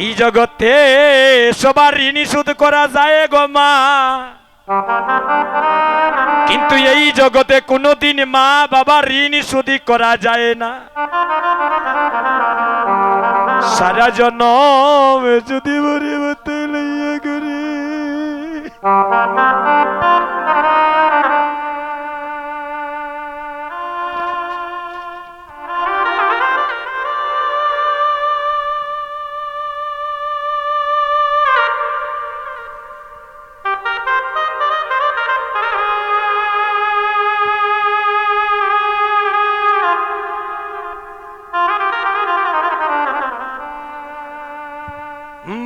এই জগতে সবার ঋণী সুদ করা যায় গো মা। কিন্তু এই জগতে কোনোদিন মা বাবা ঋণ সুদি করা যায় না। সারা জনম যদি মরে মতে লইয়া করে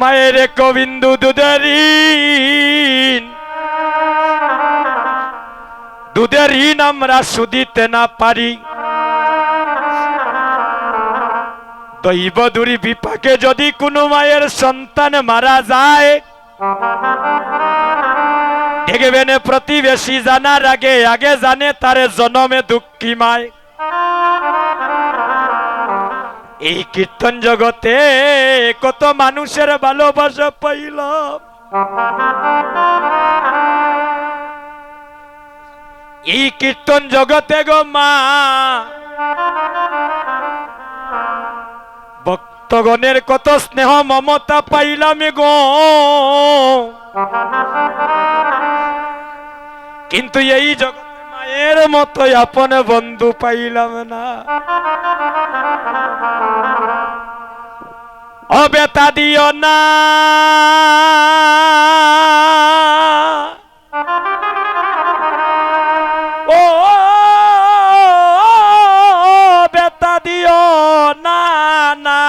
মায়ের কবিন্দু দুধের দুধের ঋণ আমরা সুদিতে না পারি। দৈব দুরি বিপাকে যদি কোনো মায়ের সন্তান মারা যায় দেখবেন প্রতিবেশী জানার আগে আগে জানে তার জনমে দুঃখী মায়। এই কীর্তন জগতে কত মানুষের ভালোবাসা পাইলাম। এই কীর্তন জগতে গো মা, ভক্তগণের কত স্নেহ মমতা পাইলাম গো। কিন্তু এই জগতে মায়ের মতো আপন বন্ধু পাইলাম না। অবেতা দিও না। ও বেতা দিও না না।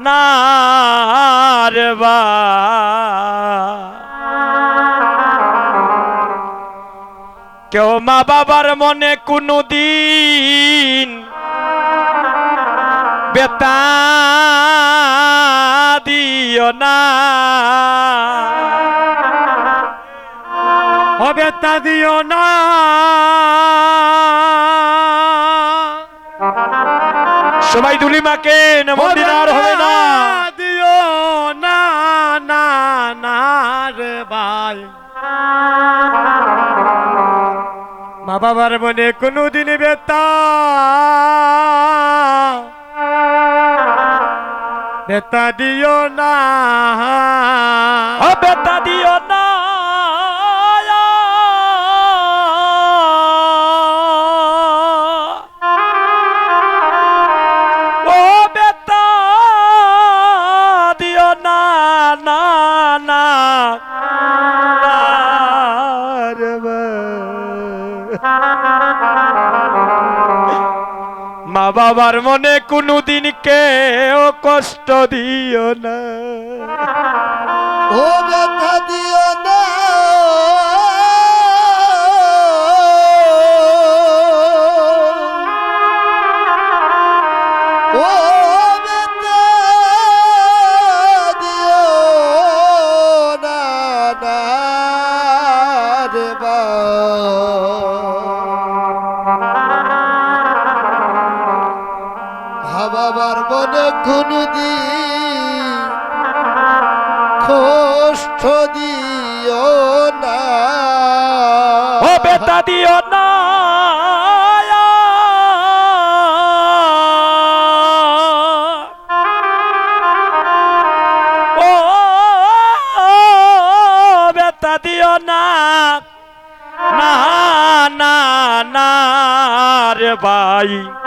না রে বা। কেউ মা বাবার মনে কোনো দিন বেতা দিও না। ও বেতা দিও না। সবাই দুলি মাকে মন্দির আর হবে না। দিও না না না রে ভাই। মা বাবার মনে কোনোদিন বেতা বেতা দিও না। ও বেতা দিও না। রে বা। মা বাবার মনে কোনোদিন কেউ কষ্ট দিও না। ও ব্যথা দিও না। ভাবাবার মনে কোনদিন দিও না। ও বেতা দিও না। দিও না না না রে ভাই।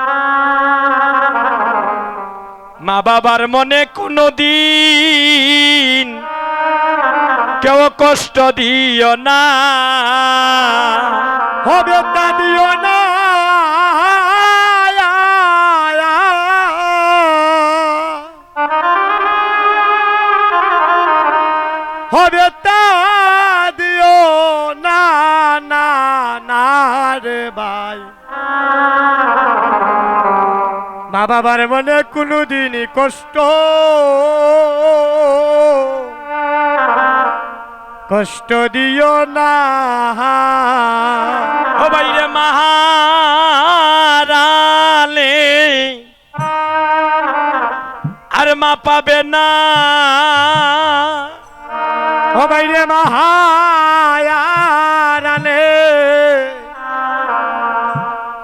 মা বাবার মনে কোনো দিন কেউ কষ্ট দিও না। হবে তা দিও না। হবে মা বাবার মনে কোনোদিনই কষ্ট কষ্ট দিও না। ও বাইরে মাহারালে মা পাবে না। ও বাইরে মাহায়ারানে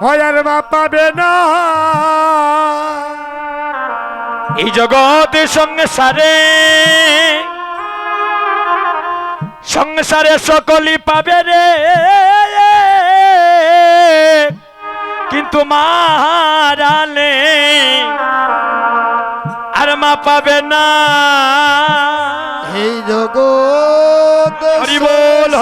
হয়ার মা পাবে না এই জগতে সংসারে সংসারে সকলই পাবে রে। কিন্তু মারালে আর মা পাবে না। এই জগৎ হরি বল,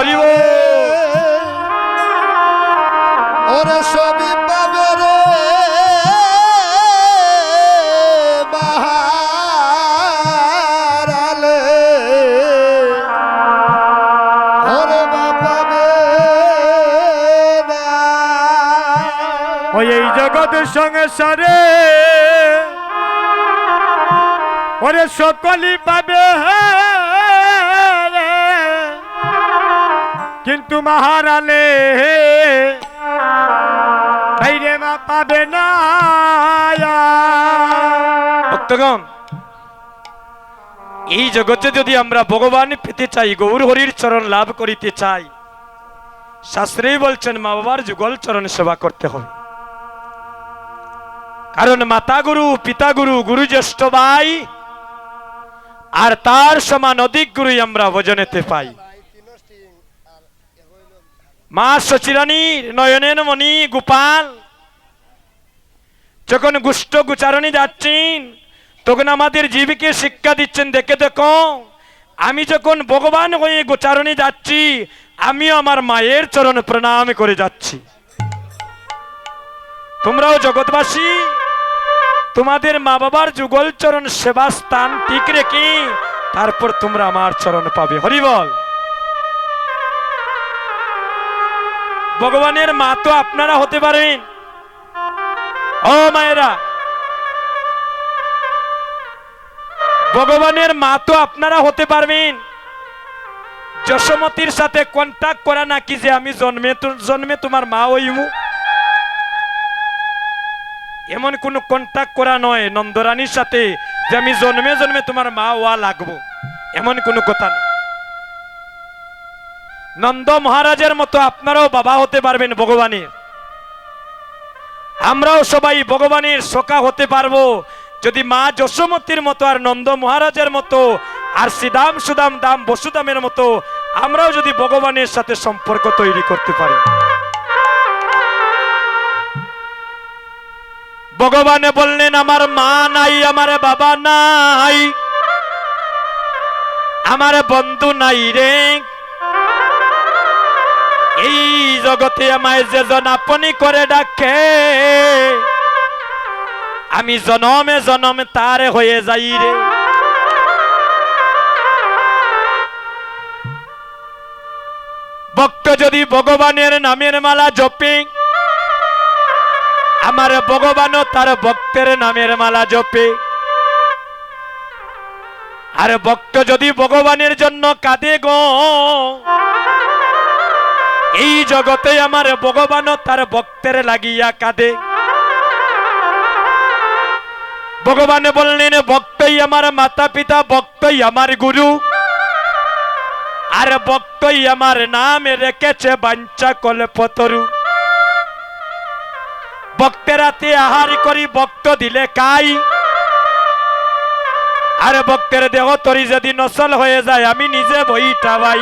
সংসারে ওরে সকলই পাবে। কিন্তু মাহারালে, বাইরে মা পাবে না। ভক্তগণ, এই জগতে যদি আমরা ভগবান পেতে চাই, গৌর হরির চরণ লাভ করিতে চাই, শাস্ত্রেই বলছেন মা বাবার যুগল চরণ সেবা করতে হবে। কারণ মাতা গুরু পিতা গুরু গুরু জ্যেষ্ঠ ভাই আর তার সমান অধিক গুরুই আমরা ভজনেতে পাই। মা সচিরানীর নয়নের মণি, গোপাল, যখন গুষ্ঠ গুচারণী যাচ্ছেন, তখন আমাদের জীবকে শিক্ষা দিচ্ছেন, দেখে দেখো, আমি যখন ভগবান হয়ে গোচারণে যাচ্ছি, আমিও আমার মায়ের চরণ প্রণাম করে যাচ্ছি। তোমরাও জগৎবাসী তোমাদের মা বাবার যুগল চরণ সেবা স্থান ঠিক রেখে তারপর তোমরা আমার চরণ পাবে। হরিবল ভগবানের মা তো আপনারা হতে পারেন। ও মায়েরা। ভগবানের মা তো আপনারা হতে পারবেন। যশোমতির সাথে কন্টাক্ট করা নাকি যে আমি জন্মে জন্মে তোমার মা হইমু? এমন কোনো কন্টাক্ট করা নয় নন্দরানীর সাথে যে আমি জন্মে জন্মে তোমার মা ওয়া লাগবো। এমন কোনো কথা নয়। নন্দ মহারাজের মতো আপনারাও বাবা হতে পারবেন ভগবানের আমরাও সবাই ভগবানের সখা হতে পারব। যদি মা যশোমতির মতো আর নন্দ মহারাজের মতো আর শ্রীদাম সুদাম দাম বসুদামের মতো আমরাও যদি ভগবানের সাথে সম্পর্ক তৈরি করতে পারি। ভগবানে বললেন, আমার মা নাই, আমার বাবা নাই। আমার বন্ধু নাই রে। এই জগতে আমায় যেজন আপনি করে ডাকে, আমি জনমে জনমে তার হয়ে যাই রে। ভক্ত যদি ভগবানের নামের মালা জপে আমার ভগবানও তার ভক্তের নামের মালা জপে। আর ভক্ত যদি ভগবানের জন্য কাঁদে গো, এই জগতে আমার ভগবানও তার ভক্তের লাগিয়া কাঁদে। ভগবান বললেন, ভক্তই আমার মাতা পিতা ভক্তই আমার গুরু, আর ভক্তই আমার নামে রেখেছে বাঞ্চা কল্পতরু ভক্তেরাতে আহার করি, বক্ত দিলে কাই? আর ভক্তের দেহ তরি যদি নসল হয়ে যায়, আমি নিজে বইটা ভাই